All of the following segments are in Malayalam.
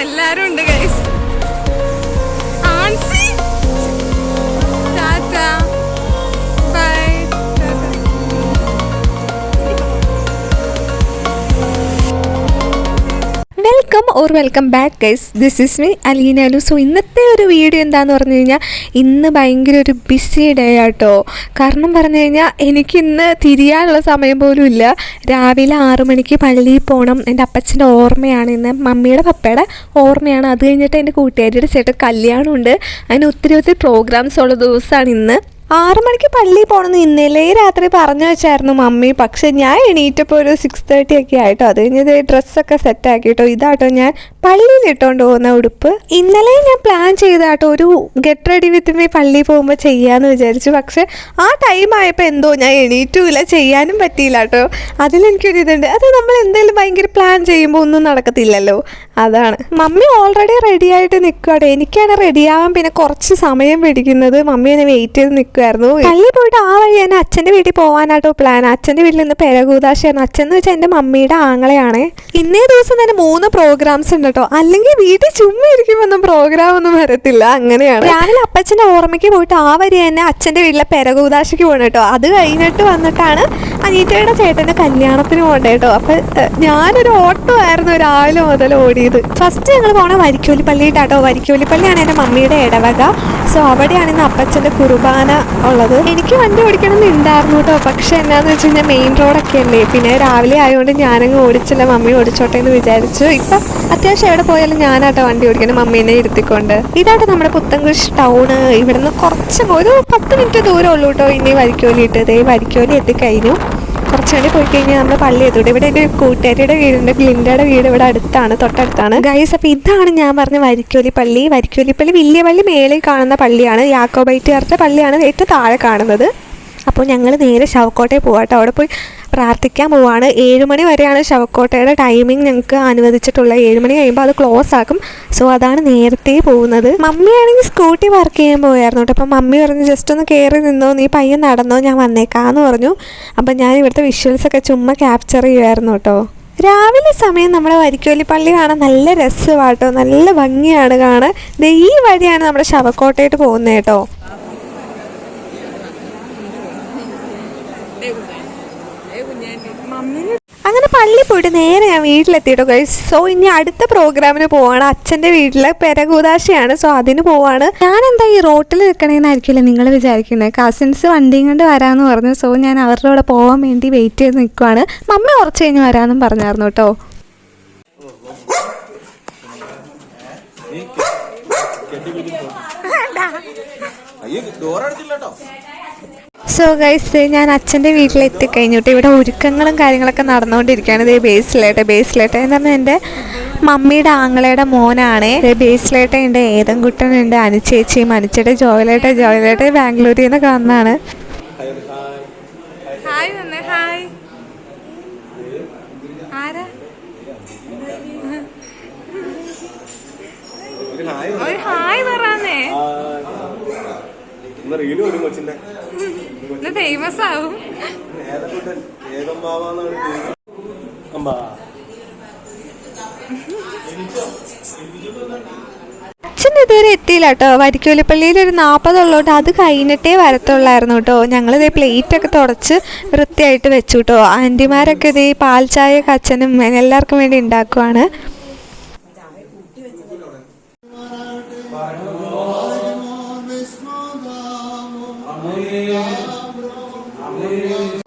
എല്ലാരും ഉണ്ട് guys welcome or welcome back guys this is me അലീനാലു so ഇന്നത്തെ ഒരു വീഡിയോ എന്താന്ന് പറഞ്ഞു കഴിഞ്ഞാൽ ഇന്ന് ഭയങ്കര ഒരു ബിസി ഡേ ആട്ടോ. കാരണം പറഞ്ഞു കഴിഞ്ഞാൽ എനിക്കിന്ന് തിരിയാനുള്ള സമയം പോലും ഇല്ല. രാവിലെ ആറു മണിക്ക് പള്ളിയിൽ പോകണം എന്റെ അപ്പച്ചന്റെ ഓർമ്മയാണ് ഇന്ന്. മമ്മിയുടെ പപ്പയുടെ ഓർമ്മയാണ്. അത് കഴിഞ്ഞിട്ട് എന്റെ കൂട്ടുകാരിയുടെ ചേട്ടൻ കല്യാണമുണ്ട്. അതിന് ഒത്തിരി ഒത്തിരി പ്രോഗ്രാംസ് ഉള്ള ദിവസമാണ് ഇന്ന്. ആറു മണിക്ക് പള്ളിയിൽ പോകണമെന്ന് ഇന്നലെ രാത്രി പറഞ്ഞു വെച്ചായിരുന്നു മമ്മി. പക്ഷെ ഞാൻ എണീറ്റപ്പോൾ ഒരു സിക്സ് തേർട്ടി ഒക്കെ ആയിട്ടോ അത് കഴിഞ്ഞത് ഡ്രസ്സൊക്കെ സെറ്റ് ആക്കിട്ടോ. ഇതാട്ടോ ഞാൻ പള്ളിയിൽ ഇട്ടുകൊണ്ട് പോകുന്ന ഉടുപ്പ്. ഇന്നലെ ഞാൻ പ്ലാൻ ചെയ്താട്ടോ ഒരു ഗെറ്റ് റെഡി വിത്ത് മീ പള്ളിയിൽ പോകുമ്പോൾ ചെയ്യാമെന്ന് വിചാരിച്ചു. പക്ഷെ ആ ടൈം ആയപ്പോൾ എന്തോ ഞാൻ എണീറ്റുമില്ല ചെയ്യാനും പറ്റിയില്ല കേട്ടോ അതിലെനിക്കൊരു ഇതുണ്ട് അത് നമ്മൾ എന്തെങ്കിലും ഭയങ്കര പ്ലാൻ ചെയ്യുമ്പോൾ ഒന്നും നടക്കത്തില്ലല്ലോ. അതാണ്. മമ്മി ഓൾറെഡി റെഡി ആയിട്ട് നിൽക്കുകയാണ് എനിക്കാണ് റെഡിയാവാൻ പിന്നെ കുറച്ച് സമയം പിടിക്കുന്നത്. മമ്മി എന്നെ വെയിറ്റ് ചെയ്ത് നിൽക്കുമായിരുന്നു പള്ളി പോയിട്ട് ആ വഴി തന്നെ അച്ഛന്റെ വീട്ടിൽ പോകാനാട്ടോ പ്ലാൻ അച്ഛന്റെ വീട്ടിൽ നിന്ന് പെരകൂതാശയാണ് അച്ഛൻ എന്ന് വെച്ചാൽ എന്റെ മമ്മിയുടെ ആങ്ങളെയാണ്. ഇന്നേ ദിവസം തന്നെ മൂന്ന് പ്രോഗ്രാംസ് ഉണ്ട് കേട്ടോ അല്ലെങ്കിൽ വീട്ടിൽ ചുമ്മാ ഇരിക്കുമ്പോൾ പ്രോഗ്രാം ഒന്നും വരത്തില്ല. അങ്ങനെയാണ്. രാവിലെ അപ്പച്ചന്റെ ഓർമ്മയ്ക്ക് പോയിട്ട് ആ വഴി തന്നെ അച്ഛന്റെ വീട്ടിലെ പെരകൂതാശയ്ക്ക് പോകണം കേട്ടോ അത് കഴിഞ്ഞിട്ട് വന്നിട്ടാണ് അനീറ്റയുടെ ചേട്ടന്റെ കല്യാണത്തിന് പോകണ്ടേ കേട്ടോ അപ്പം ഞാനൊരു ഓട്ടോ ആയിരുന്നു രാവിലെ മുതൽ ഓടിയത്. ഫസ്റ്റ് ഞങ്ങൾ പോണ വരിക്കോലി പള്ളിയിട്ടാട്ടോ വരിക്കോലി പള്ളിയാണ് മമ്മിയുടെ ഇടവക. സോ അവിടെയാണ് ഇന്ന് അപ്പച്ചന്റെ കുർബാന ഉള്ളത്. എനിക്ക് വണ്ടി ഓടിക്കണം എന്നുണ്ടായിരുന്നു കേട്ടോ പക്ഷെ എന്നാന്ന് വെച്ച് കഴിഞ്ഞാൽ മെയിൻ റോഡൊക്കെ അല്ലേ. പിന്നെ രാവിലെ ആയതുകൊണ്ട് ഞാനങ്ങ് ഓടിച്ചില്ല മമ്മി ഓടിച്ചോട്ടെ എന്ന് വിചാരിച്ചു. ഇപ്പം അത്യാവശ്യം എവിടെ പോയാലും ഞാനാട്ടോ വണ്ടി ഓടിക്കണം മമ്മീനെ ഇരുത്തിക്കൊണ്ട്. ഇതാട്ടോ നമ്മുടെ പുത്തൻകുരിശ് ടൗണ്. ഇവിടുന്ന് കുറച്ച് ഒരു പത്ത് മിനിറ്റ് ദൂരം ഉള്ളൂ കേട്ടോ ഇനി വരിക്കോലി ഇട്ടത്. വരിക്കോലി എത്തിക്കഴിഞ്ഞു. കുറച്ച് കൂടി പോയി കഴിഞ്ഞാൽ നമ്മൾ പള്ളി എത്തൂടെ ഇവിടെ എന്റെ കൂട്ടുകാരിയുടെ വീടുണ്ട്. ഗ്ലിൻഡയുടെ വീട് ഇവിടെ അടുത്താണ് തൊട്ടടുത്താണ്. ഗൈസ് അപ്പോൾ ഇതാണ് ഞാൻ പറഞ്ഞ വരിക്കോലി പള്ളി. വരിക്കോലി പള്ളി വലിയ പള്ളി മേളിൽ കാണുന്ന പള്ളിയാണ്. യാക്കോബൈറ്റുകാരുടെ പള്ളിയാണ് ഏറ്റവും താഴെ കാണുന്നത്. അപ്പോൾ ഞങ്ങൾ നേരെ ശവക്കോട്ടയിൽ പോവാട്ടോ. അവിടെ പോയി പ്രാർത്ഥിക്കാൻ പോവാണ്. ഏഴ് മണി വരെയാണ് ശവക്കോട്ടയുടെ ടൈമിംഗ് ഞങ്ങൾക്ക് അനുവദിച്ചിട്ടുള്ളത്. ഏഴ് മണി കഴിയുമ്പോൾ അത് ക്ലോസ് ആക്കും. സോ അതാണ് നേരത്തെ പോകുന്നത്. മമ്മിയാണെങ്കിൽ സ്കൂട്ടി വർക്ക് ചെയ്യാൻ പോയായിരുന്നു കേട്ടോ. അപ്പം മമ്മി പറഞ്ഞു ജസ്റ്റ് ഒന്ന് കയറി നിന്നോ. നീ പയ്യൻ നടന്നോ. ഞാൻ വന്നേക്കാന്ന് പറഞ്ഞു. അപ്പം ഞാൻ ഇവിടുത്തെ വിഷ്വൽസൊക്കെ ചുമ്മാ ക്യാപ്ചർ ചെയ്യുമായിരുന്നു കേട്ടോ. രാവിലെ സമയം നമ്മുടെ വരിക്കോലി പള്ളി കാണാൻ നല്ല രസമാട്ടോ. നല്ല ഭംഗിയാണ് കാണാൻ. ഈ വഴിയാണ് നമ്മുടെ ശവക്കോട്ടയിട്ട് പോകുന്നത് കേട്ടോ. അങ്ങനെ പള്ളി പോയിട്ട് നേരെ ഞാൻ വീട്ടിലെത്തിയിട്ടോ ഗൈസ് സോ ഇനി അടുത്ത പ്രോഗ്രാമിന് പോവാണ്. അച്ഛന്റെ വീട്ടിലെ പെരകൂതാശയാണ് സോ അതിന് പോവാണ്. ഞാൻ എന്താ ഈ റോട്ടിൽ നിൽക്കണേന്നായിരിക്കില്ല നിങ്ങൾ വിചാരിക്കുന്നത് കസിൻസ് വണ്ടിയും കൊണ്ട് വരാമെന്ന് പറഞ്ഞു. സോ ഞാൻ അവരുടെ കൂടെ പോകാൻ വേണ്ടി വെയിറ്റ് ചെയ്ത് നിൽക്കുവാണ്. മമ്മി കുറച്ച് കഴിഞ്ഞ് വരാമെന്നും പറഞ്ഞായിരുന്നു കേട്ടോ. അയ്യോ ഡോറടിച്ചില്ല കേട്ടോ. സോ ഗൈസ് ഞാൻ അച്ഛന്റെ വീട്ടിലെത്തി കഴിഞ്ഞിട്ട് ഇവിടെ ഒരുക്കങ്ങളും കാര്യങ്ങളൊക്കെ നടന്നുകൊണ്ടിരിക്കുകയാണ്. ഇതേ ബേസിലേട്ട് ബേസിലേട്ടെ എന്ന് പറഞ്ഞാൽ എന്റെ മമ്മിയുടെ ആങ്ങളയുടെ മോനാണ്. ബേസിലേട്ടയുണ്ട് ഏതൻകുട്ടനുണ്ട് അനുചേച്ചിയും അനുച്ചേട്ട ജോയിലേട്ട ജോയിലേട്ട ബാംഗ്ലൂരിൽ നിന്ന് വന്നാണ് ഹായ് വന്നേ ഹായ് ആരാ? ഒരു ഹായ് പറഞ്ഞേ പറയാന്നേ റീൽ കൊച്ചിന്റെ? ഫേമസ് ആവും. അച്ഛൻ ഇതുവരെ എത്തിയില്ല കേട്ടോ. വരിക്കോലിപ്പള്ളിയിൽ ഒരു നാൽപ്പതുള്ളതുകൊണ്ട് അത് കഴിഞ്ഞിട്ടേ വരത്തുള്ളായിരുന്നു കേട്ടോ. ഞങ്ങളിത് പ്ലേറ്റ് ഒക്കെ തുടച്ച് വൃത്തിയായിട്ട് വെച്ചു കേട്ടോ. ആന്റിമാരൊക്കെ ഇത് പാൽ ചായ അച്ഛനും എല്ലാവർക്കും വേണ്ടി ഉണ്ടാക്കുവാണ്. Dios.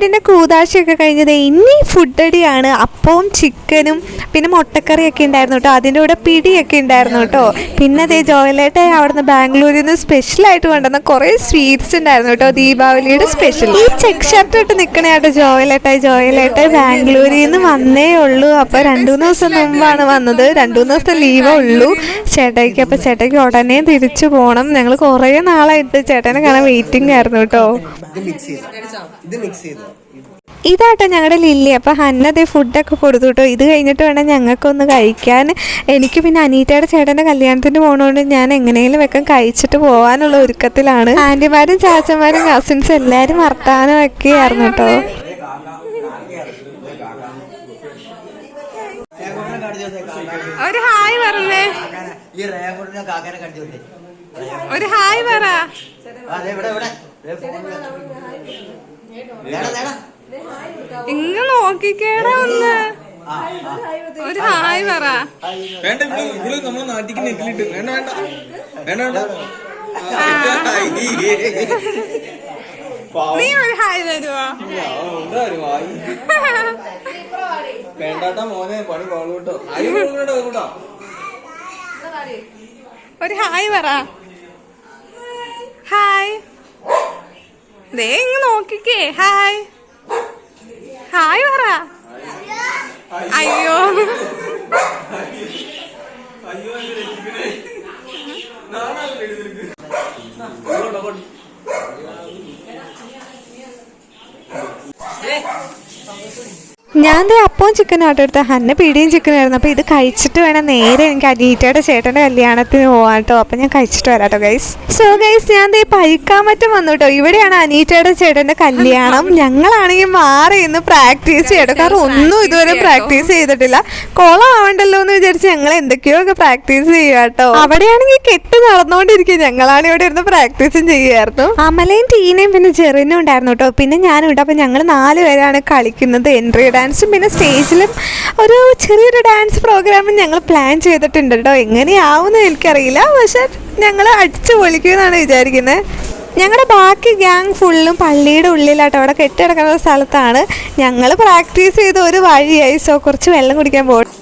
വീടിന്റെ കൂതാശയൊക്കെ കഴിഞ്ഞത് ഇനി ഫുഡ് അടിയാണ്. അപ്പവും ചിക്കനും പിന്നെ മുട്ടക്കറിയൊക്കെ ഉണ്ടായിരുന്നു കേട്ടോ. അതിന്റെ കൂടെ പിടിയൊക്കെ ഉണ്ടായിരുന്നു കേട്ടോ. പിന്നെ അതേ ജോയലേട്ടെ അവിടുന്ന് ബാംഗ്ലൂരിൽ നിന്ന് സ്പെഷ്യലായിട്ട് കൊണ്ടുവന്ന കുറേ സ്വീറ്റ്സ് ഉണ്ടായിരുന്നു കേട്ടോ. ദീപാവലിയുടെ സ്പെഷ്യൽ ഈ ചെക്ക് ഷർട്ട് ഇട്ട് നിൽക്കണേ കേട്ടോ ജോയലേട്ടായി ജോയലേട്ടായി ബാംഗ്ലൂരിൽ നിന്ന് വന്നേ ഉള്ളൂ. അപ്പോൾ രണ്ടു മൂന്ന് ദിവസം മുമ്പാണ് വന്നത്. രണ്ടു മൂന്ന് ദിവസത്തെ ലീവേ ഉള്ളൂ. ചേട്ടയ്ക്ക് അപ്പോൾ ചേട്ടയ്ക്ക് ഉടനെ തിരിച്ചു പോകണം ഞങ്ങൾ കുറേ നാളായിട്ട് ചേട്ടനെ കാണാൻ വെയിറ്റിംഗ് ആയിരുന്നു കേട്ടോ. ഇത് മിക്സ് ചെയ്തു. ഇത് മിക്സ് ചെയ്തു. ഇതാട്ടോ ഞങ്ങളുടെ ലില്ലി. അപ്പോൾ ഹന്നതേ ഫുഡൊക്കെ കൊടുത്തു കേട്ടോ ഇത് കഴിഞ്ഞിട്ട് വേണം ഞങ്ങൾക്കൊന്ന് കഴിക്കാൻ. എനിക്ക് പിന്നെ അനീറ്റയുടെ ചേട്ടന്റെ കല്യാണത്തിന് പോകണോണ്ട് ഞാൻ എങ്ങനെയെങ്കിലും വെക്കം കഴിച്ചിട്ട് പോകാനുള്ള ഒരുക്കത്തിലാണ്. ആന്റിമാരും ചാച്ചന്മാരും കസിൻസും എല്ലാവരും വർത്താനം ഒക്കെ ആയിരുന്നു കേട്ടോ ഒരു ഹായ് പറഞ്ഞേ. ഒരു ഹായ് പറ. ഇങ്ങ് നോക്കിക്കേടാ ഒന്ന്. ഒരു ഹായ് പറ. വേണ്ട ഇവൾ നമ്മളെ നാട്ടിക്ക് നെറ്റിലിട്ട്. വേണ്ട വേണ്ട. വേണ്ട വേണ്ട. നീ ഒരു ഹായ് തരുവോ? വേണ്ടാട്ടാ മോനെ പണി കേട്ടോ ഒരു ഹായ് പറ. ഹായ്. ദേ ഇങ് നോക്കിക്കേ. ഹായ്. ഹായ് പറ. അയ്യോ. ഞാൻ ദേ അപ്പവും ചിക്കനും ആട്ടോ എടുത്ത. ഹന്ന പിടിയും ചിക്കനായിരുന്നു അപ്പോൾ ഇത് കഴിച്ചിട്ട് വേണം നേരെ എനിക്ക് അനീറ്റയുടെ ചേട്ടന്റെ കല്യാണത്തിന് പോകാൻ കേട്ടോ അപ്പോൾ ഞാൻ കഴിച്ചിട്ട് വരാം കേട്ടോ ഗൈസ് സോ ഗൈസ് ഞാൻ ദേ പഴിക്കാൻ പറ്റും വന്നു കേട്ടോ ഇവിടെയാണ് അനീറ്റയുടെ ചേട്ടന്റെ കല്യാണം. ഞങ്ങളാണെങ്കിൽ മാറി ഇന്ന് പ്രാക്ടീസ് ചെയ്യട്ടോ കാരണം ഒന്നും ഇതുവരെ പ്രാക്ടീസ് ചെയ്തിട്ടില്ല. കോളം ആവണ്ടല്ലോ എന്ന് വിചാരിച്ച് ഞങ്ങൾ എന്തൊക്കെയോ ഒക്കെ പ്രാക്ടീസ് ചെയ്യുക കേട്ടോ അവിടെയാണെങ്കിൽ കെട്ട് നടന്നുകൊണ്ടിരിക്കും ഞങ്ങളാണ് ഇവിടെ ഇരുന്ന് പ്രാക്ടീസും ചെയ്യുമായിരുന്നു അമലയും ടീനയും പിന്നെ ജെറിനും ഉണ്ടായിരുന്നു കേട്ടോ പിന്നെ ഞാനും ഉണ്ട്. അപ്പോൾ ഞങ്ങൾ നാല് പേരാണ് കളിക്കുന്നത് എൻട്രി ഡാൻസും പിന്നെ സ്റ്റേജിലും ഒരു ചെറിയൊരു ഡാൻസ് പ്രോഗ്രാമും ഞങ്ങൾ പ്ലാൻ ചെയ്തിട്ടുണ്ട് കേട്ടോ എങ്ങനെയാവുമെന്ന് എനിക്കറിയില്ല. പക്ഷെ ഞങ്ങൾ അടിച്ചു പൊളിക്കുമെന്നാണ് വിചാരിക്കുന്നത് ഞങ്ങളുടെ ബാക്കി ഗ്യാങ് ഫുള്ളും പള്ളിയുടെ ഉള്ളിലാട്ടോ. അവിടെ കെട്ടിടക്കുന്ന സ്ഥലത്താണ് ഞങ്ങൾ പ്രാക്ടീസ് ചെയ്ത ഒരു വഴിയായി. സോ കുറച്ച് വെള്ളം കുടിക്കാൻ പോകും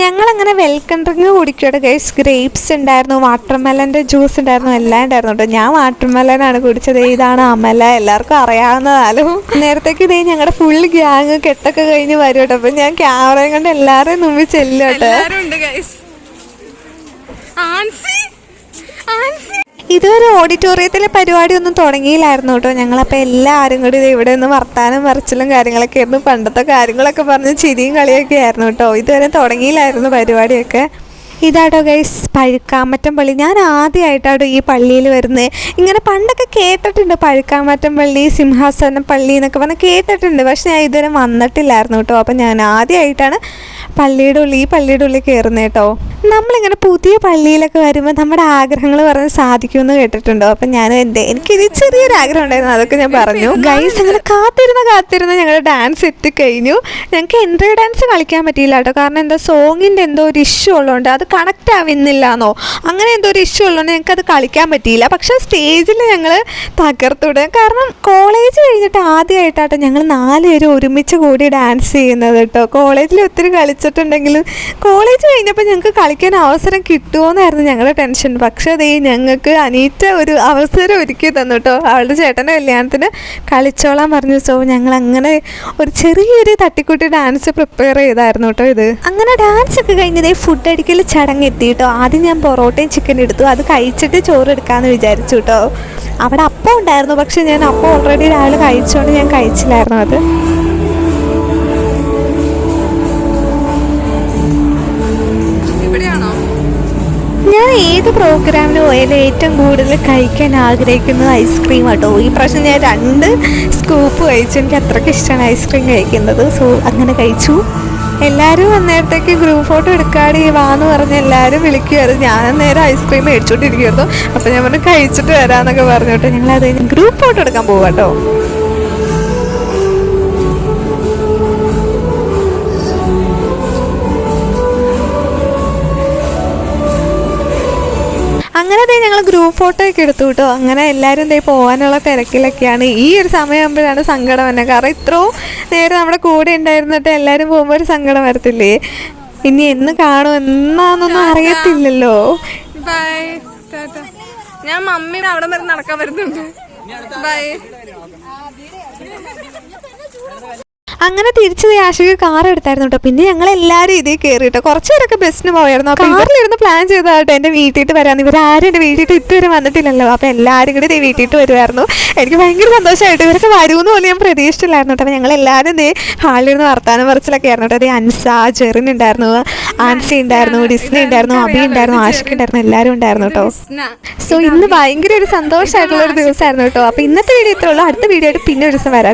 ഞങ്ങളങ്ങനെ വെൽക്കം ഡ്രിങ്ക് കുടിക്കട്ടെ ഗൈസ് ഗ്രേപ്സ് ഉണ്ടായിരുന്നു വാട്ടർമെലന്റെ ജ്യൂസ് ഉണ്ടായിരുന്നു എല്ലാം ഉണ്ടായിരുന്നു കേട്ടോ. ഞാൻ വാട്ടർമെലനാണ് കുടിച്ചത്. ഇതാണ് അമല. എല്ലാവർക്കും അറിയാവുന്നതാലും. നേരത്തേക്ക് ഇതേ ഞങ്ങളുടെ ഫുൾ ഗ്യാങ് കെട്ടൊക്കെ കഴിഞ്ഞ് വരും കേട്ടോ. അപ്പം ഞാൻ ക്യാമറയും കൊണ്ട് എല്ലാവരെയും മുമ്പിൽ ചെല്ലും കേട്ടോ. ഇതുവരെ ഓഡിറ്റോറിയത്തിലെ പരിപാടിയൊന്നും തുടങ്ങിയില്ലായിരുന്നു കേട്ടോ. ഞങ്ങളപ്പോൾ എല്ലാവരും കൂടി ഇവിടെ നിന്ന് വർത്താനം മറിച്ചിലും കാര്യങ്ങളൊക്കെ ആയിരുന്നു. പണ്ടത്തെ കാര്യങ്ങളൊക്കെ പറഞ്ഞ് ചിരിയും കളിയൊക്കെ ആയിരുന്നു കേട്ടോ. ഇതുവരെ തുടങ്ങിയില്ലായിരുന്നു പരിപാടിയൊക്കെ. ഇതാട്ടോ ഗൈസ് പഴുക്കാമറ്റം പള്ളി ഞാൻ ആദ്യമായിട്ടാട്ടോ ഈ പള്ളിയിൽ വരുന്നത് ഇങ്ങനെ പണ്ടൊക്കെ കേട്ടിട്ടുണ്ട് പഴുക്കാമറ്റം പള്ളി സിംഹാസനം പള്ളി എന്നൊക്കെ പറഞ്ഞ് കേട്ടിട്ടുണ്ട്. പക്ഷെ ഞാൻ ഇതുവരെ വന്നിട്ടില്ലായിരുന്നു കേട്ടോ. അപ്പം ഞാൻ ആദ്യമായിട്ടാണ് പള്ളിയുടെ ഉള്ളിൽ ഈ പള്ളിയുടെ ഉള്ളിൽ കയറുന്നത് കേട്ടോ. നമ്മളിങ്ങനെ പുതിയ പള്ളിയിലൊക്കെ വരുമ്പോൾ നമ്മുടെ ആഗ്രഹങ്ങൾ പറഞ്ഞ് സാധിക്കുമെന്ന് കേട്ടിട്ടുണ്ടോ? അപ്പം ഞാൻ എന്റെ എനിക്കിത് ചെറിയൊരു ആഗ്രഹം ഉണ്ടായിരുന്നു അതൊക്കെ ഞാൻ പറഞ്ഞു. ഗൈസ് അങ്ങനെ കാത്തിരുന്ന കാത്തിരുന്ന ഞങ്ങൾ ഡാൻസ് എത്തിക്കഴിഞ്ഞു ഞങ്ങൾക്ക് എൻട്രി ഡാൻസ് കളിക്കാൻ പറ്റിയില്ല കേട്ടോ. കാരണം എന്താ സോങ്ങിന്റെ എന്തോ ഒരു ഇഷ്യൂ ഉള്ളതുകൊണ്ട് അത് കണക്റ്റ് ആവുന്നില്ല എന്നോ അങ്ങനെ എന്തോ ഒരു ഇഷ്യൂ ഉള്ളതുകൊണ്ട് ഞങ്ങൾക്ക് അത് കളിക്കാൻ പറ്റിയില്ല. പക്ഷേ സ്റ്റേജിൽ ഞങ്ങൾ തകർത്തുവിടുക കാരണം കോളേജ് കഴിഞ്ഞിട്ട് ആദ്യമായിട്ടാട്ടോ ഞങ്ങൾ നാല് പേര് ഒരുമിച്ച് കൂടി ഡാൻസ് ചെയ്യുന്നത് കേട്ടോ. കോളേജിൽ ഒത്തിരി കളിച്ചിട്ടുണ്ടെങ്കിലും കോളേജ് കഴിഞ്ഞപ്പോൾ ഞങ്ങൾക്ക് കളിക്കാൻ അവസരം കിട്ടുമോയെന്നായിരുന്നു ഞങ്ങളുടെ ടെൻഷൻ. പക്ഷേ അതേ ഞങ്ങൾക്ക് അനീറ്റ ഒരു അവസരം ഒരുക്കി തന്നു കേട്ടോ അവളുടെ ചേട്ടന്റെ കല്യാണത്തിന് കളിച്ചോളാൻ പറഞ്ഞു. സോ ഞങ്ങൾ അങ്ങനെ ഒരു ചെറിയൊരു തട്ടിക്കുട്ടി ഡാൻസ് പ്രിപ്പയർ ചെയ്തായിരുന്നു കേട്ടോ ഇത്. അങ്ങനെ ഡാൻസ് ഒക്കെ കഴിഞ്ഞതേ ഫുഡ് അടിക്കൽ ചടങ്ങ് എത്തി കേട്ടോ ആദ്യം ഞാൻ പൊറോട്ടയും ചിക്കൻ എടുത്തു. അത് കഴിച്ചിട്ട് ചോറ് എടുക്കാമെന്ന് വിചാരിച്ചു കേട്ടോ അവിടെ അപ്പം ഉണ്ടായിരുന്നു. പക്ഷെ ഞാൻ അപ്പം ഓൾറെഡി ഒരാൾ കഴിച്ചുകൊണ്ട് ഞാൻ കഴിച്ചില്ലായിരുന്നു അത്. ഏത് പ്രോഗ്രാമിന് പോയാലും ഏറ്റവും കൂടുതൽ കഴിക്കാൻ ആഗ്രഹിക്കുന്നത് ഐസ്ക്രീം കേട്ടോ ഈ പ്രാവശ്യം ഞാൻ രണ്ട് സ്കൂപ്പ് കഴിച്ചു. എനിക്ക് അത്രയ്ക്ക് ഇഷ്ടമാണ് ഐസ്ക്രീം കഴിക്കുന്നത്. സോ അങ്ങനെ കഴിച്ചു. എല്ലാവരും അന്നേരത്തേക്ക് ഗ്രൂപ്പ് ഫോട്ടോ എടുക്കാതെ വാന്ന് പറഞ്ഞ് എല്ലാവരും വിളിക്കുമായിരുന്നു ഞാൻ നേരെ ഐസ്ക്രീം മേടിച്ചോണ്ടിരിക്കുമായിരുന്നു അപ്പോൾ ഞാൻ പറഞ്ഞു കഴിച്ചിട്ട് വരാമെന്നൊക്കെ പറഞ്ഞു കേട്ടോ ഞങ്ങൾ അത് ഗ്രൂപ്പ് ഫോട്ടോ എടുക്കാൻ പോകാം കേട്ടോ ഗ്രൂപ്പ് ഫോട്ടോ ഒക്കെ എടുത്തു കേട്ടോ അങ്ങനെ എല്ലാവരും ദേ പോകാനുള്ള തിരക്കിലൊക്കെയാണ്. ഈ ഒരു സമയമാകുമ്പോഴാണ് സങ്കടം തന്നെ കാരണം ഇത്രയും നേരം നമ്മുടെ കൂടെ ഉണ്ടായിരുന്നിട്ട് എല്ലാവരും പോകുമ്പോൾ ഒരു സങ്കടം വരത്തില്ലേ? ഇനി എന്ന് കാണും എന്നാന്നൊന്നും അറിയത്തില്ലല്ലോ. ഞാൻ മമ്മി അവിടെ വരെ നടക്കാൻ വരുന്നുണ്ട്. ബൈ അങ്ങനെ തിരിച്ചു ആശയ്ക്ക് കാർ എടുത്തായിരുന്നു കേട്ടോ പിന്നെ ഞങ്ങൾ എല്ലാവരും ഇതിൽ കയറി കേട്ടോ കുറച്ച് പേരൊക്കെ ബസ്സിന് പോയായിരുന്നു. അപ്പോൾ കാറിലിരുന്ന് പ്ലാൻ ചെയ്തതാട്ടോ. എന്റെ വീട്ടിൽ വരാൻ ഇവരാരും എന്റെ വീട്ടിട്ട് ഇതുവരെ വന്നിട്ടില്ലല്ലോ. അപ്പോൾ എല്ലാരും കൂടി വീട്ടിൽ വരുമായിരുന്നു എനിക്ക് ഭയങ്കര സന്തോഷമായിട്ട് ഇവരൊക്കെ വരുമെന്ന് പോലും ഞാൻ പ്രതീക്ഷിച്ചില്ലായിരുന്നു കേട്ടോ അപ്പോൾ ഞങ്ങൾ എല്ലാവരും ദേ ഹാളിലിരുന്ന് വർത്താനം പറച്ചിലൊക്കെ ആയിരുന്നു കേട്ടോ അതേ അൻസ ജെറിൻ ഉണ്ടായിരുന്നു. ആൻസി ഉണ്ടായിരുന്നു. ഡിസ്നി ഉണ്ടായിരുന്നു. അബി ഉണ്ടായിരുന്നു. ആഷിക് ഉണ്ടായിരുന്നു. എല്ലാരും ഉണ്ടായിരുന്നു കേട്ടോ സോ ഇന്ന് ഭയങ്കര ഒരു സന്തോഷമായിട്ടുള്ള ഒരു ദിവസമായിരുന്നു കേട്ടോ അപ്പോൾ ഇന്നത്തെ വീഡിയോ ഇത്രയുള്ളൂ അടുത്ത വീഡിയോ ആയിട്ട് പിന്നെ ഒരു ദിവസം വരാം.